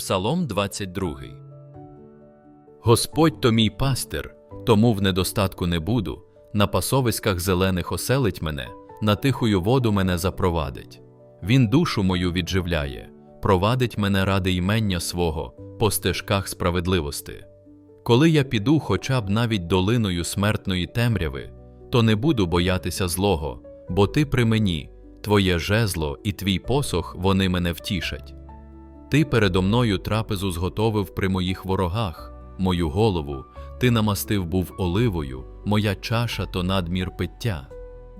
Псалом 22 Господь то мій пастир, тому в недостатку не буду, на пасовиськах зелених оселить мене, на тихую воду мене запровадить. Він душу мою відживляє, провадить мене ради ймення свого по стежках справедливости. Коли я піду хоча б навіть долиною смертної темряви, то не буду боятися злого, бо ти при мені, твоє жезло і твій посох вони мене втішать. Ти передо мною трапезу зготовив при моїх ворогах, мою голову, ти намастив був оливою, моя чаша то надмір пиття.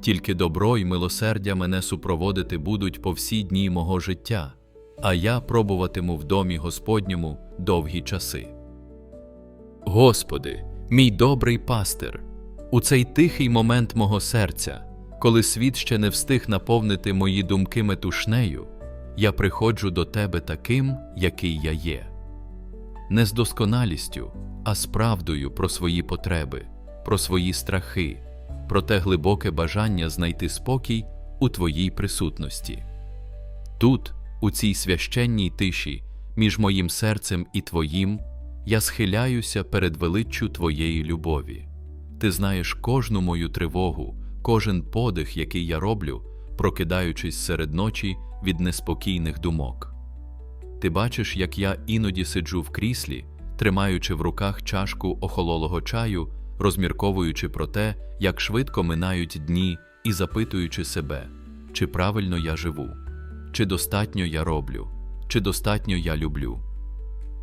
Тільки добро й милосердя мене супроводити будуть по всі дні мого життя, а я пробуватиму в домі Господньому довгі часи. Господи, мій добрий пастир, у цей тихий момент мого серця, коли світ ще не встиг наповнити мої думки метушнею, я приходжу до Тебе таким, який я є. Не з досконалістю, а з правдою про свої потреби, про свої страхи, про те глибоке бажання знайти спокій у Твоїй присутності. Тут, у цій священній тиші, між моїм серцем і Твоїм, я схиляюся перед величчю Твоєї любові. Ти знаєш кожну мою тривогу, кожен подих, який я роблю, прокидаючись серед ночі від неспокійних думок. Ти бачиш, як я іноді сиджу в кріслі, тримаючи в руках чашку охололого чаю, розмірковуючи про те, як швидко минають дні, і запитуючи себе, чи правильно я живу, чи достатньо я роблю, чи достатньо я люблю.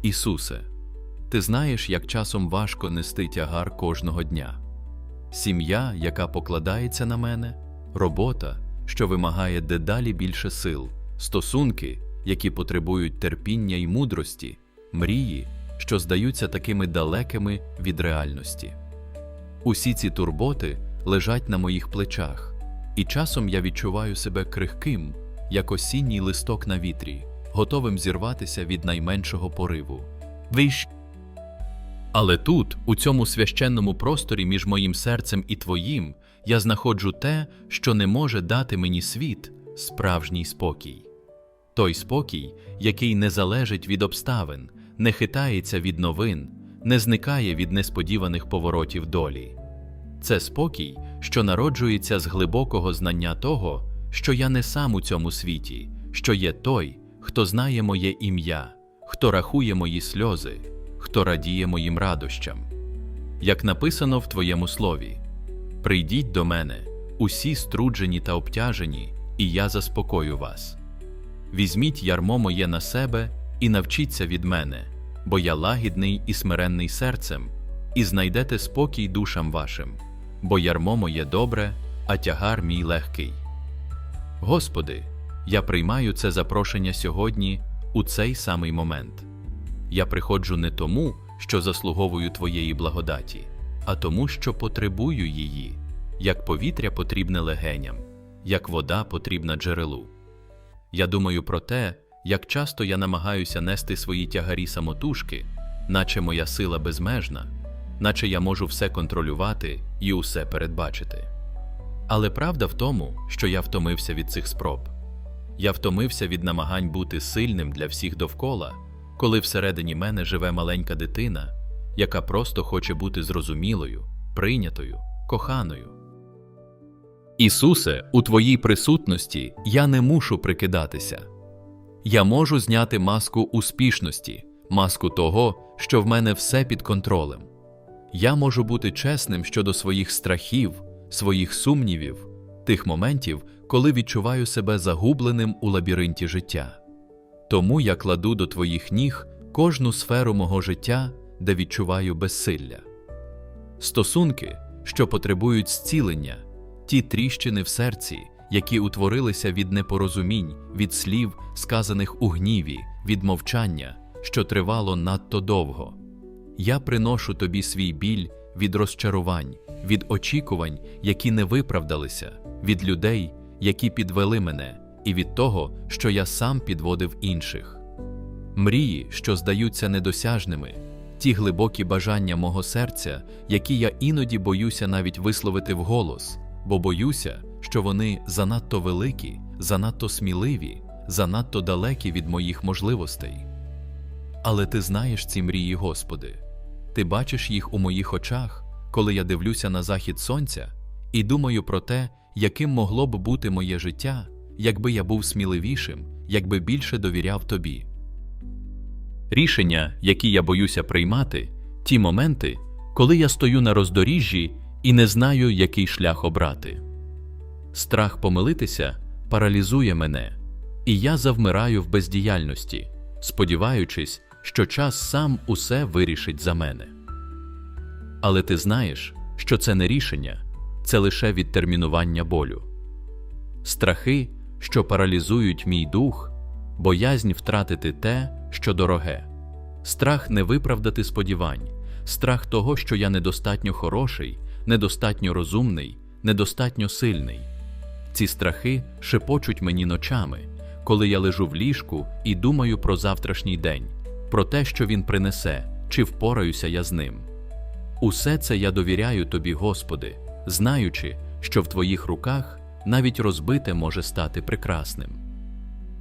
Ісусе, ти знаєш, як часом важко нести тягар кожного дня. Сім'я, яка покладається на мене, робота, що вимагає дедалі більше сил, стосунки, які потребують терпіння й мудрості, мрії, що здаються такими далекими від реальності. Усі ці турботи лежать на моїх плечах, і часом я відчуваю себе крихким, як осінній листок на вітрі, готовим зірватися від найменшого пориву. Виш... Але тут, у цьому священному просторі між моїм серцем і твоїм, я знаходжу те, що не може дати мені світ, справжній спокій. Той спокій, який не залежить від обставин, не хитається від новин, не зникає від несподіваних поворотів долі. Це спокій, що народжується з глибокого знання того, що я не сам у цьому світі, що є той, хто знає моє ім'я, хто рахує мої сльози, хто радіє моїм радощам. Як написано в Твоєму слові: Прийдіть до мене, усі струджені та обтяжені, і я заспокою вас. Візьміть ярмо моє на себе і навчіться від мене, бо я лагідний і смиренний серцем, і знайдете спокій душам вашим, бо ярмо моє добре, а тягар мій легкий. Господи, я приймаю це запрошення сьогодні у цей самий момент. Я приходжу не тому, що заслуговую Твоєї благодаті, а тому, що потребую її, як повітря потрібне легеням, як вода потрібна джерелу. Я думаю про те, як часто я намагаюся нести свої тягарі самотужки, наче моя сила безмежна, наче я можу все контролювати і усе передбачити. Але правда в тому, що я втомився від цих спроб. Я втомився від намагань бути сильним для всіх довкола, коли всередині мене живе маленька дитина, яка просто хоче бути зрозумілою, прийнятою, коханою. Ісусе, у Твоїй присутності я не мушу прикидатися. Я можу зняти маску успішності, маску того, що в мене все під контролем. Я можу бути чесним щодо своїх страхів, своїх сумнівів, тих моментів, коли відчуваю себе загубленим у лабіринті життя. Тому я кладу до Твоїх ніг кожну сферу мого життя, де відчуваю безсилля. Стосунки, що потребують зцілення, ті тріщини в серці, які утворилися від непорозумінь, від слів, сказаних у гніві, від мовчання, що тривало надто довго. Я приношу тобі свій біль від розчарувань, від очікувань, які не виправдалися, від людей, які підвели мене, і від того, що я сам підводив інших. Мрії, що здаються недосяжними, ті глибокі бажання мого серця, які я іноді боюся навіть висловити вголос, бо боюся, що вони занадто великі, занадто сміливі, занадто далекі від моїх можливостей. Але ти знаєш ці мрії, Господи. Ти бачиш їх у моїх очах, коли я дивлюся на захід сонця і думаю про те, яким могло б бути моє життя, якби я був сміливішим, якби більше довіряв тобі. Рішення, які я боюся приймати, ті моменти, коли я стою на роздоріжжі і не знаю, який шлях обрати. Страх помилитися паралізує мене, і я завмираю в бездіяльності, сподіваючись, що час сам усе вирішить за мене. Але ти знаєш, що це не рішення, це лише відтермінування болю. Страхи, що паралізують мій дух, боязнь втратити те, що дороге, страх не виправдати сподівань, страх того, що я недостатньо хороший, недостатньо розумний, недостатньо сильний. Ці страхи шепочуть мені ночами, коли я лежу в ліжку і думаю про завтрашній день, про те, що він принесе, чи впораюся я з ним. Усе це я довіряю тобі, Господи, знаючи, що в твоїх руках навіть розбите може стати прекрасним.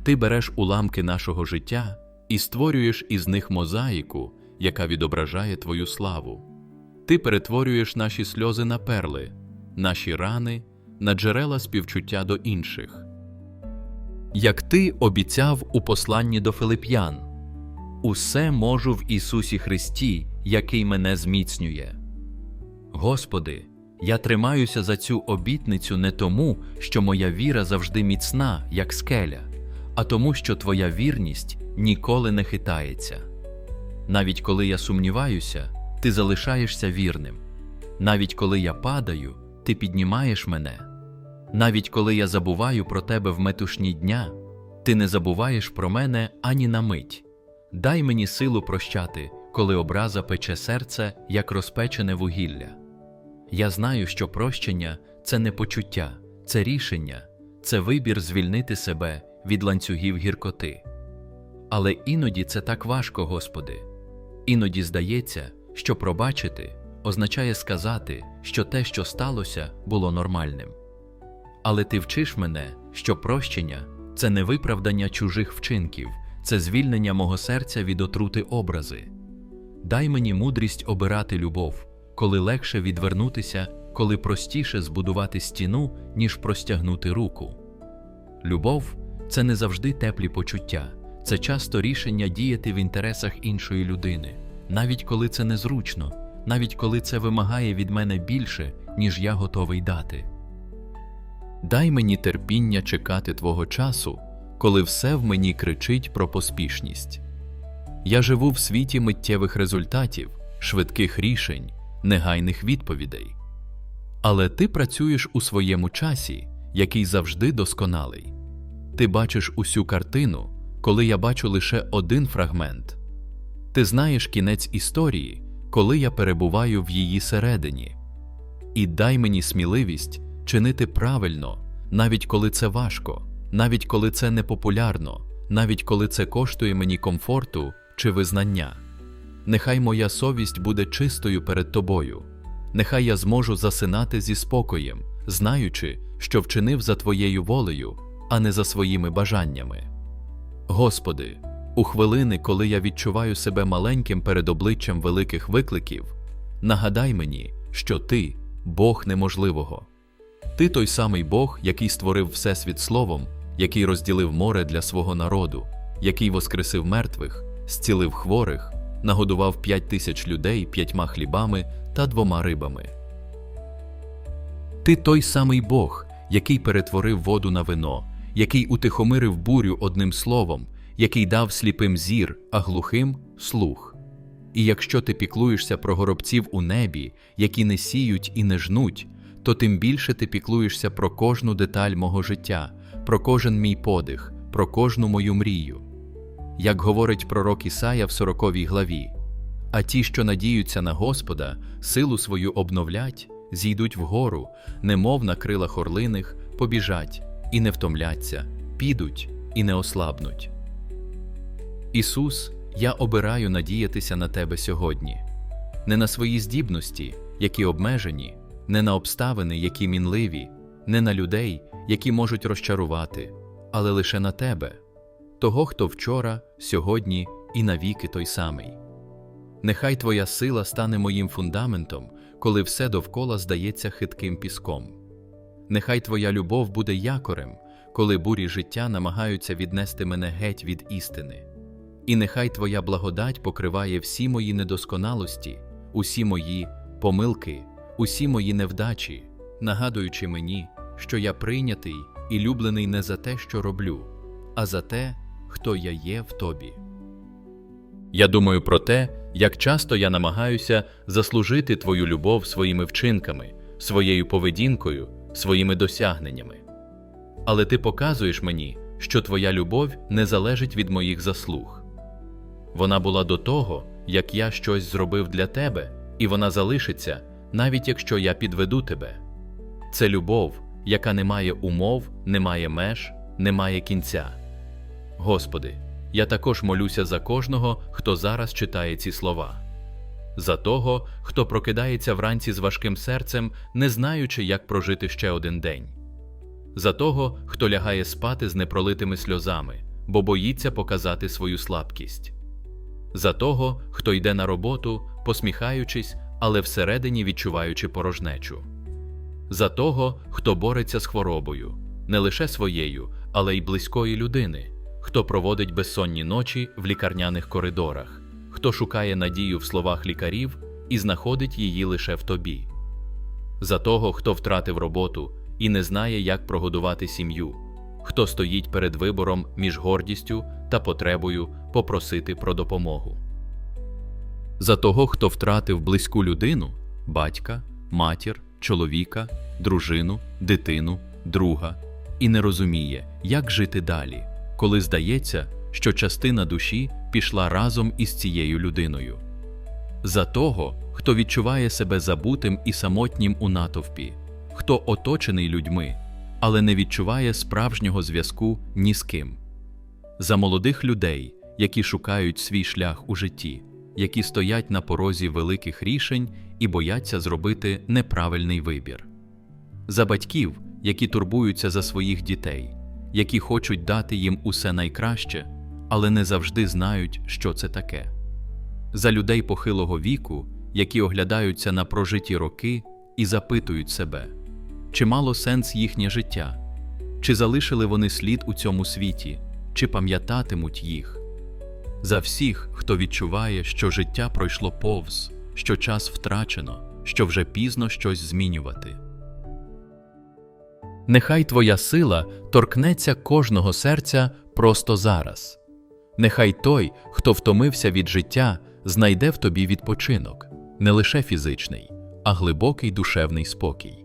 Ти береш уламки нашого життя і створюєш із них мозаїку, яка відображає твою славу. Ти перетворюєш наші сльози на перли, наші рани на джерела співчуття до інших. Як ти обіцяв у посланні до Филип'ян, усе можу в Ісусі Христі, який мене зміцнює. Господи, я тримаюся за цю обітницю не тому, що моя віра завжди міцна, як скеля, а тому, що Твоя вірність ніколи не хитається. Навіть коли я сумніваюся, ти залишаєшся вірним. Навіть коли я падаю, ти піднімаєш мене. Навіть коли я забуваю про тебе в метушні дня, ти не забуваєш про мене ані на мить. Дай мені силу прощати, коли образа пече серце, як розпечене вугілля. Я знаю, що прощення це не почуття, це рішення, це вибір звільнити себе від ланцюгів гіркоти. Але іноді це так важко, Господи. Іноді здається, що пробачити означає сказати, що те, що сталося, було нормальним. Але ти вчиш мене, що прощення це не виправдання чужих вчинків, це звільнення мого серця від отрути образи. Дай мені мудрість обирати любов, коли легше відвернутися, коли простіше збудувати стіну, ніж простягнути руку. Любов це не завжди теплі почуття, це часто рішення діяти в інтересах іншої людини, навіть коли це незручно, навіть коли це вимагає від мене більше, ніж я готовий дати. Дай мені терпіння чекати Твого часу, коли все в мені кричить про поспішність. Я живу в світі миттєвих результатів, швидких рішень, негайних відповідей. Але ти працюєш у своєму часі, який завжди досконалий. Ти бачиш усю картину, коли я бачу лише один фрагмент. Ти знаєш кінець історії, коли я перебуваю в її середині. І дай мені сміливість чинити правильно, навіть коли це важко, навіть коли це непопулярно, навіть коли це коштує мені комфорту чи визнання. Нехай моя совість буде чистою перед тобою, нехай я зможу засинати зі спокоєм, знаючи, що вчинив за твоєю волею, а не за своїми бажаннями. Господи, у хвилини, коли я відчуваю себе маленьким перед обличчям великих викликів, нагадай мені, що Ти Бог неможливого. Ти той самий Бог, який створив Всесвіт Словом, який розділив море для свого народу, який воскресив мертвих, зцілив хворих, нагодував п'ять тисяч людей п'ятьма хлібами та двома рибами. Ти той самий Бог, який перетворив воду на вино, який утихомирив бурю одним словом, який дав сліпим зір, а глухим слух. І якщо ти піклуєшся про горобців у небі, які не сіють і не жнуть, то тим більше ти піклуєшся про кожну деталь мого життя, про кожен мій подих, про кожну мою мрію. Як говорить пророк Ісая в сороковій главі, а ті, що надіються на Господа, силу свою обновлять, зійдуть вгору, немов на крилах орлиних, побіжать і не втомляться, підуть і не ослабнуть. Ісус, я обираю надіятися на Тебе сьогодні, не на свої здібності, які обмежені, не на обставини, які мінливі, не на людей, які можуть розчарувати, але лише на Тебе, того, хто вчора, сьогодні і навіки той самий. Нехай Твоя сила стане моїм фундаментом, коли все довкола здається хитким піском. Нехай Твоя любов буде якорем, коли бурі життя намагаються віднести мене геть від істини. І нехай Твоя благодать покриває всі мої недосконалості, усі мої помилки, усі мої невдачі, нагадуючи мені, що я прийнятий і люблений не за те, що роблю, а за те, хто я є в Тобі. Я думаю про те, як часто я намагаюся заслужити Твою любов своїми вчинками, своєю поведінкою, своїми досягненнями. Але ти показуєш мені, що Твоя любов не залежить від моїх заслуг. Вона була до того, як я щось зробив для тебе, і вона залишиться, навіть якщо я підведу тебе. Це любов, яка не має умов, не має меж, не має кінця. Господи, я також молюся за кожного, хто зараз читає ці слова, за того, хто прокидається вранці з важким серцем, не знаючи, як прожити ще один день, за того, хто лягає спати з непролитими сльозами, бо боїться показати свою слабкість, за того, хто йде на роботу, посміхаючись, але всередині відчуваючи порожнечу, за того, хто бореться з хворобою, не лише своєю, але й близької людини хто проводить безсонні ночі в лікарняних коридорах, хто шукає надію в словах лікарів і знаходить її лише в тобі, за того, хто втратив роботу і не знає, як прогодувати сім'ю, хто стоїть перед вибором між гордістю та потребою попросити про допомогу. За того, хто втратив близьку людину батька, матір, чоловіка, дружину, дитину, друга, і не розуміє, як жити далі коли здається, що частина душі пішла разом із цією людиною. За того, хто відчуває себе забутим і самотнім у натовпі, хто оточений людьми, але не відчуває справжнього зв'язку ні з ким. За молодих людей, які шукають свій шлях у житті, які стоять на порозі великих рішень і бояться зробити неправильний вибір. За батьків, які турбуються за своїх дітей які хочуть дати їм усе найкраще, але не завжди знають, що це таке. За людей похилого віку, які оглядаються на прожиті роки і запитують себе, чи мало сенс їхнє життя, чи залишили вони слід у цьому світі, чи пам'ятатимуть їх. За всіх, хто відчуває, що життя пройшло повз, що час втрачено, що вже пізно щось змінювати. Нехай Твоя сила торкнеться кожного серця просто зараз. Нехай той, хто втомився від життя, знайде в тобі відпочинок, не лише фізичний, а глибокий душевний спокій.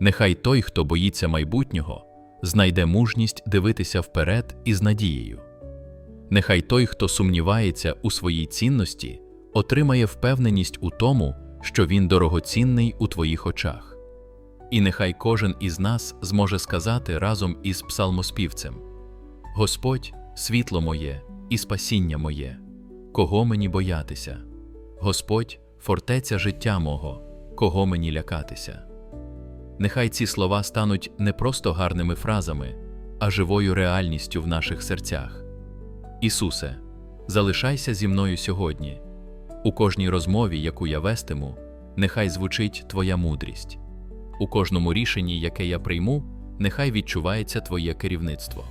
Нехай той, хто боїться майбутнього, знайде мужність дивитися вперед із надією. Нехай той, хто сумнівається у своїй цінності, отримає впевненість у тому, що він дорогоцінний у твоїх очах. І нехай кожен із нас зможе сказати разом із псалмоспівцем: Господь, світло моє і спасіння моє, кого мені боятися, Господь, фортеця життя мого, кого мені лякатися. Нехай ці слова стануть не просто гарними фразами, а живою реальністю в наших серцях. Ісусе, залишайся зі мною сьогодні. У кожній розмові, яку я вестиму, нехай звучить Твоя мудрість. У кожному рішенні, яке я прийму, нехай відчувається Твоє керівництво.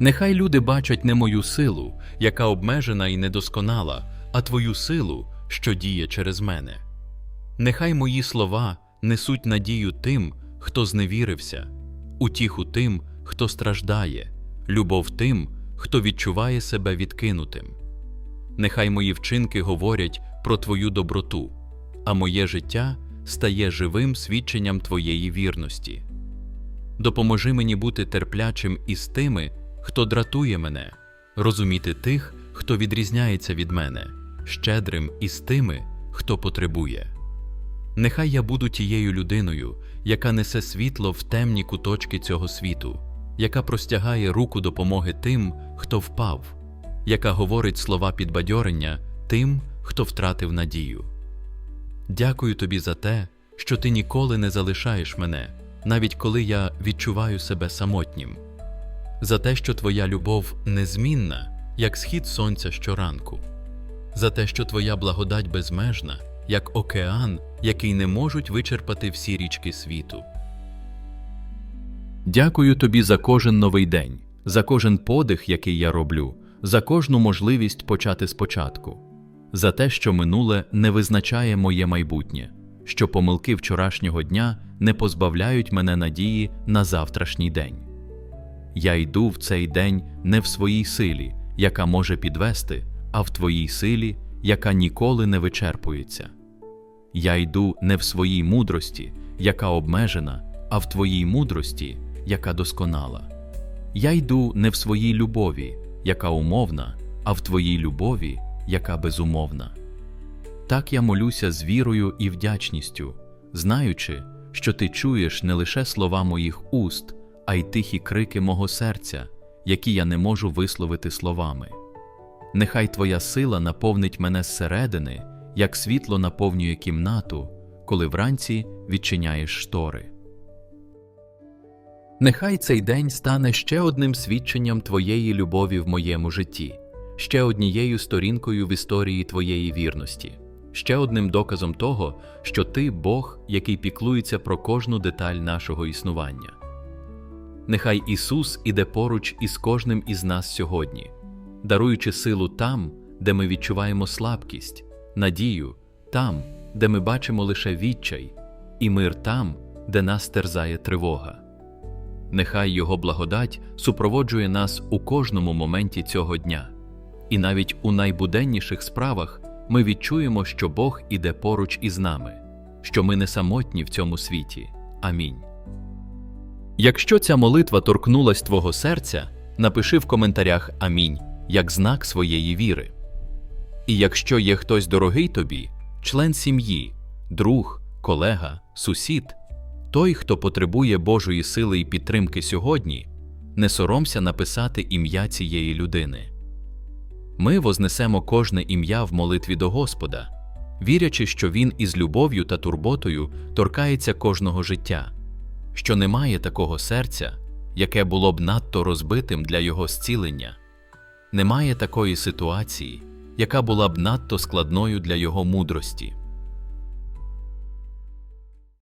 Нехай люди бачать не мою силу, яка обмежена і недосконала, а Твою силу, що діє через мене. Нехай мої слова несуть надію тим, хто зневірився, утіху тим, хто страждає, любов тим, хто відчуває себе відкинутим. Нехай мої вчинки говорять про Твою доброту, а моє життя стає живим свідченням Твоєї вірності. Допоможи мені бути терплячим із тими, хто дратує мене, розуміти тих, хто відрізняється від мене, щедрим із тими, хто потребує. Нехай я буду тією людиною, яка несе світло в темні куточки цього світу, яка простягає руку допомоги тим, хто впав, яка говорить слова підбадьорення тим, хто втратив надію. Дякую тобі за те, що ти ніколи не залишаєш мене, навіть коли я відчуваю себе самотнім, за те, що твоя любов незмінна, як схід сонця щоранку, за те, що Твоя благодать безмежна, як океан, який не можуть вичерпати всі річки світу. Дякую тобі за кожен новий день, за кожен подих, який я роблю, за кожну можливість почати спочатку, за те, що минуле не визначає моє майбутнє, що помилки вчорашнього дня не позбавляють мене надії на завтрашній день. Я йду в цей день не в своїй силі, яка може підвести, а в твоїй силі, яка ніколи не вичерпується. Я йду не в своїй мудрості, яка обмежена, а в твоїй мудрості, яка досконала. Я йду не в своїй любові, яка умовна, а в твоїй любові, яка безумовна. Так я молюся з вірою і вдячністю, знаючи, що ти чуєш не лише слова моїх уст, а й тихі крики мого серця, які я не можу висловити словами. Нехай Твоя сила наповнить мене зсередини, як світло наповнює кімнату, коли вранці відчиняєш штори. Нехай цей день стане ще одним свідченням Твоєї любові в моєму житті, ще однією сторінкою в історії Твоєї вірності, ще одним доказом того, що Ти Бог, який піклується про кожну деталь нашого існування. Нехай Ісус іде поруч із кожним із нас сьогодні, даруючи силу там, де ми відчуваємо слабкість, надію там, де ми бачимо лише відчай, і мир там, де нас терзає тривога. Нехай Його благодать супроводжує нас у кожному моменті цього дня, і навіть у найбуденніших справах ми відчуємо, що Бог іде поруч із нами, що ми не самотні в цьому світі. Амінь. Якщо ця молитва торкнулась твого серця, напиши в коментарях Амінь як знак своєї віри. І якщо є хтось дорогий тобі, член сім'ї, друг, колега, сусід, той, хто потребує Божої сили і підтримки сьогодні, не соромся написати ім'я цієї людини. Ми вознесемо кожне ім'я в молитві до Господа, вірячи, що Він із любов'ю та турботою торкається кожного життя, що немає такого серця, яке було б надто розбитим для його зцілення, немає такої ситуації, яка була б надто складною для його мудрості.